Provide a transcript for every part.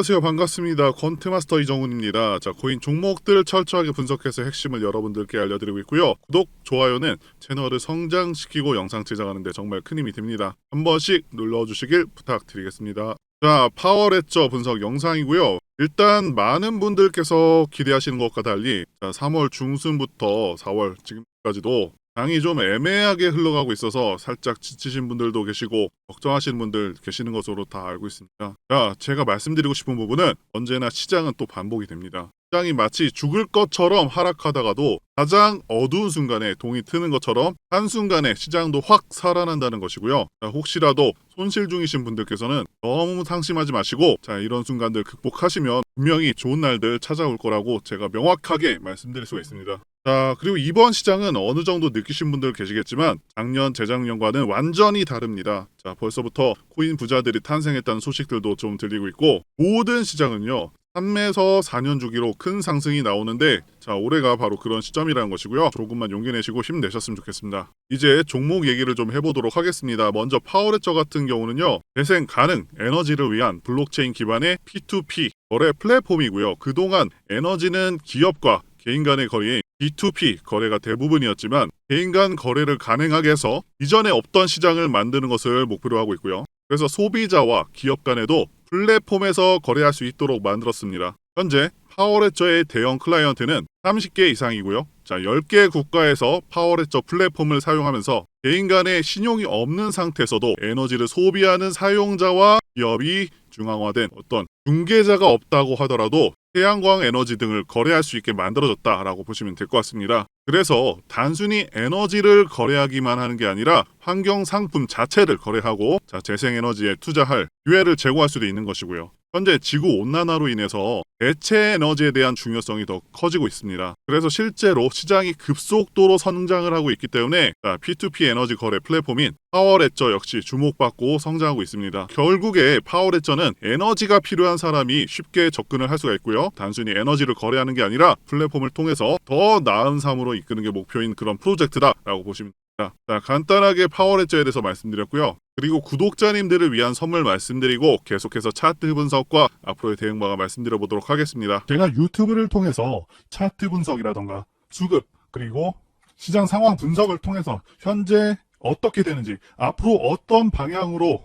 안녕하세요. 반갑습니다. 권트마스터 이정훈입니다. 자 코인 종목들 철저하게 분석해서 핵심을 여러분들께 알려드리고 있고요. 구독 좋아요는 채널을 성장시키고 영상 제작하는 데 정말 큰 힘이 됩니다. 한 번씩 눌러주시길 부탁드리겠습니다. 자 파워레저 분석 영상이고요. 일단 많은 분들께서 기대하시는 것과 달리 자, 3월 중순부터 4월 지금까지도 장이 좀 애매하게 흘러가고 있어서 살짝 지치신 분들도 계시고 걱정하시는 분들 계시는 것으로 다 알고 있습니다. 자, 제가 말씀드리고 싶은 부분은 언제나 시장은 또 반복이 됩니다. 시장이 마치 죽을 것처럼 하락하다가도 가장 어두운 순간에 동이 트는 것처럼 한순간에 시장도 확 살아난다는 것이고요. 자, 혹시라도 손실 중이신 분들께서는 너무 상심하지 마시고 자, 이런 순간들 극복하시면 분명히 좋은 날들 찾아올 거라고 제가 명확하게 말씀드릴 수가 있습니다. 자, 그리고 이번 시장은 어느 정도 느끼신 분들 계시겠지만 작년, 재작년과는 완전히 다릅니다. 자, 벌써부터 코인 부자들이 탄생했다는 소식들도 좀 들리고 있고 모든 시장은요. 3에서 4년 주기로 큰 상승이 나오는데 자 올해가 바로 그런 시점이라는 것이고요. 조금만 용기 내시고 힘내셨으면 좋겠습니다. 이제 종목 얘기를 좀 해보도록 하겠습니다. 먼저 파워레저 같은 경우는요 재생 가능 에너지를 위한 블록체인 기반의 P2P 거래 플랫폼이고요. 그동안 에너지는 기업과 개인 간의 거래인 B2P 거래가 대부분이었지만 개인 간 거래를 가능하게 해서 이전에 없던 시장을 만드는 것을 목표로 하고 있고요. 그래서 소비자와 기업 간에도 플랫폼에서 거래할 수 있도록 만들었습니다. 현재 파워레저의 대형 클라이언트는 30개 이상이고요. 자, 10개 국가에서 파워레저 플랫폼을 사용하면서 개인 간의 신용이 없는 상태에서도 에너지를 소비하는 사용자와 기업이 중앙화된 어떤 중개자가 없다고 하더라도 태양광 에너지 등을 거래할 수 있게 만들어졌다라고 보시면 될 것 같습니다. 그래서 단순히 에너지를 거래하기만 하는 게 아니라 환경 상품 자체를 거래하고 자, 재생 에너지에 투자할 기회를 제공할 수도 있는 것이고요. 현재 지구 온난화로 인해서 대체 에너지에 대한 중요성이 더 커지고 있습니다. 그래서 실제로 시장이 급속도로 성장을 하고 있기 때문에 자, P2P 에너지 거래 플랫폼인 파워레저 역시 주목받고 성장하고 있습니다. 결국에 파워레저는 에너지가 필요한 사람이 쉽게 접근을 할 수가 있고요. 단순히 에너지를 거래하는 게 아니라 플랫폼을 통해서 더 나은 삶으로 이끄는 게 목표인 그런 프로젝트다라고 보시면 됩니다. 자, 간단하게 파워레저에 대해서 말씀드렸고요. 그리고 구독자님들을 위한 선물 말씀드리고 계속해서 차트 분석과 앞으로의 대응방안 말씀드려 보도록 하겠습니다. 제가 유튜브를 통해서 차트 분석이라던가 수급 그리고 시장 상황 분석을 통해서 현재 어떻게 되는지 앞으로 어떤 방향으로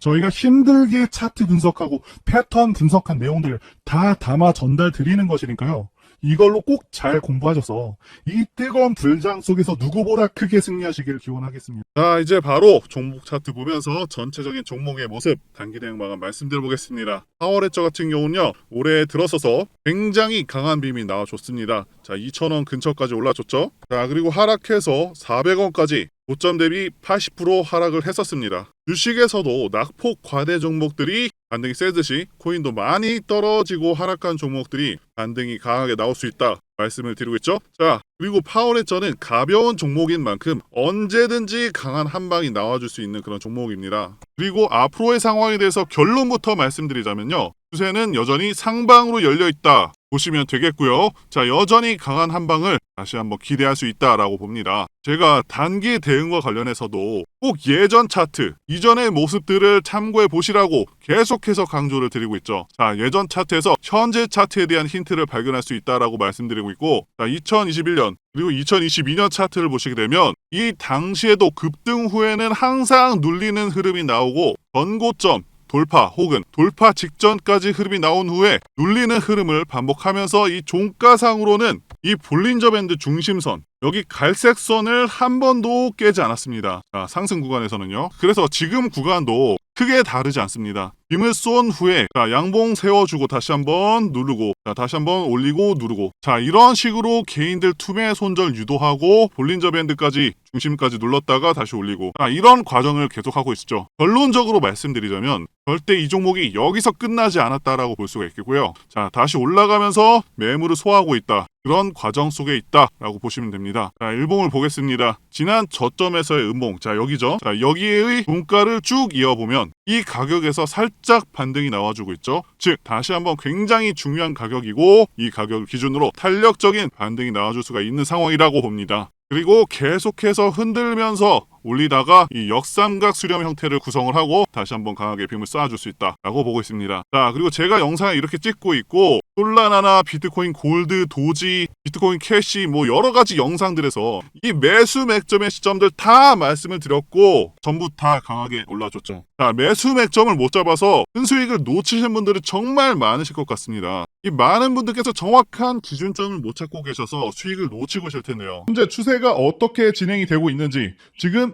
저희가 힘들게 차트 분석하고 패턴 분석한 내용들을 다 담아 전달 드리는 것이니까요. 이걸로 꼭 잘 공부하셔서 이 뜨거운 불장 속에서 누구보다 크게 승리하시길 기원하겠습니다. 자, 이제 바로 종목 차트 보면서 전체적인 종목의 모습 단기 대응 방안 말씀드려보겠습니다. 4월의 저 같은 경우는요, 올해 들어서서 굉장히 강한 빔이 나와줬습니다. 자, 2,000원 근처까지 올라줬죠. 자, 그리고 하락해서 400원까지 고점 대비 80% 하락을 했었습니다. 주식에서도 낙폭 과대 종목들이 반등이 세듯이 코인도 많이 떨어지고 하락한 종목들이 반등이 강하게 나올 수 있다 말씀을 드리고 있죠. 자, 그리고 파워레저는 가벼운 종목인 만큼 언제든지 강한 한 방이 나와줄 수 있는 그런 종목입니다. 그리고 앞으로의 상황에 대해서 결론부터 말씀드리자면요. 추세는 여전히 상방으로 열려 있다. 보시면 되겠고요. 자, 여전히 강한 한 방을 다시 한번 기대할 수 있다라고 봅니다. 제가 단기 대응과 관련해서도 꼭 예전 차트, 이전의 모습들을 참고해 보시라고 계속해서 강조를 드리고 있죠. 자, 예전 차트에서 현재 차트에 대한 힌트를 발견할 수 있다라고 말씀드리고 있고, 자, 2021년 그리고 2022년 차트를 보시게 되면 이 당시에도 급등 후에는 항상 눌리는 흐름이 나오고 전고점 돌파 혹은 돌파 직전까지 흐름이 나온 후에 눌리는 흐름을 반복하면서 이 종가상으로는 이 볼린저 밴드 중심선 여기 갈색 선을 한 번도 깨지 않았습니다. 자, 상승 구간에서는요. 그래서 지금 구간도 크게 다르지 않습니다. 빔을 쏜 후에 자, 양봉 세워주고 다시 한번 누르고 자, 다시 한번 올리고 누르고 자 이런 식으로 개인들 투매 손절 유도하고 볼린저 밴드까지 중심까지 눌렀다가 다시 올리고 자, 이런 과정을 계속하고 있었죠. 결론적으로 말씀드리자면 절대 이 종목이 여기서 끝나지 않았다라고 볼 수가 있겠고요. 자 다시 올라가면서 매물을 소화하고 있다. 그런 과정 속에 있다라고 보시면 됩니다. 자, 일봉을 보겠습니다. 지난 저점에서의 음봉. 자, 여기죠. 자, 여기의 종가를 쭉 이어보면 이 가격에서 살짝 반등이 나와주고 있죠. 즉, 다시 한번 굉장히 중요한 가격이고 이 가격을 기준으로 탄력적인 반등이 나와줄 수가 있는 상황이라고 봅니다. 그리고 계속해서 흔들면서 올리다가 이 역삼각 수렴 형태를 구성을 하고 다시 한번 강하게 빔을 쏴줄 수 있다라고 보고 있습니다. 자 그리고 제가 영상을 이렇게 찍고 있고 솔라나나 비트코인 골드 도지 비트코인 캐시 뭐 여러 가지 영상들에서 이 매수 맥점의 시점들 다 말씀을 드렸고 전부 다 강하게 올라줬죠. 자 매수 맥점을 못 잡아서 큰 수익을 놓치신 분들이 정말 많으실 것 같습니다. 이 많은 분들께서 정확한 기준점을 못 찾고 계셔서 수익을 놓치고 계실 텐데요. 현재 추세가 어떻게 진행이 되고 있는지, 지금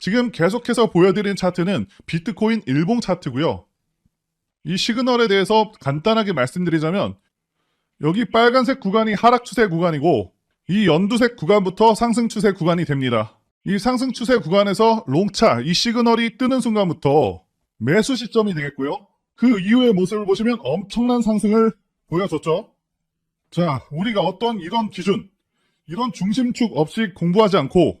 지금 계속해서 보여드린 차트는 비트코인 일봉 차트고요. 이 시그널에 대해서 간단하게 말씀드리자면 여기 빨간색 구간이 하락 추세 구간이고 이 연두색 구간부터 상승 추세 구간이 됩니다. 이 상승 추세 구간에서 롱차 이 시그널이 뜨는 순간부터 매수 시점이 되겠고요. 그 이후의 모습을 보시면 엄청난 상승을 보여줬죠. 자, 우리가 어떤 이런 기준, 이런 중심축 없이 공부하지 않고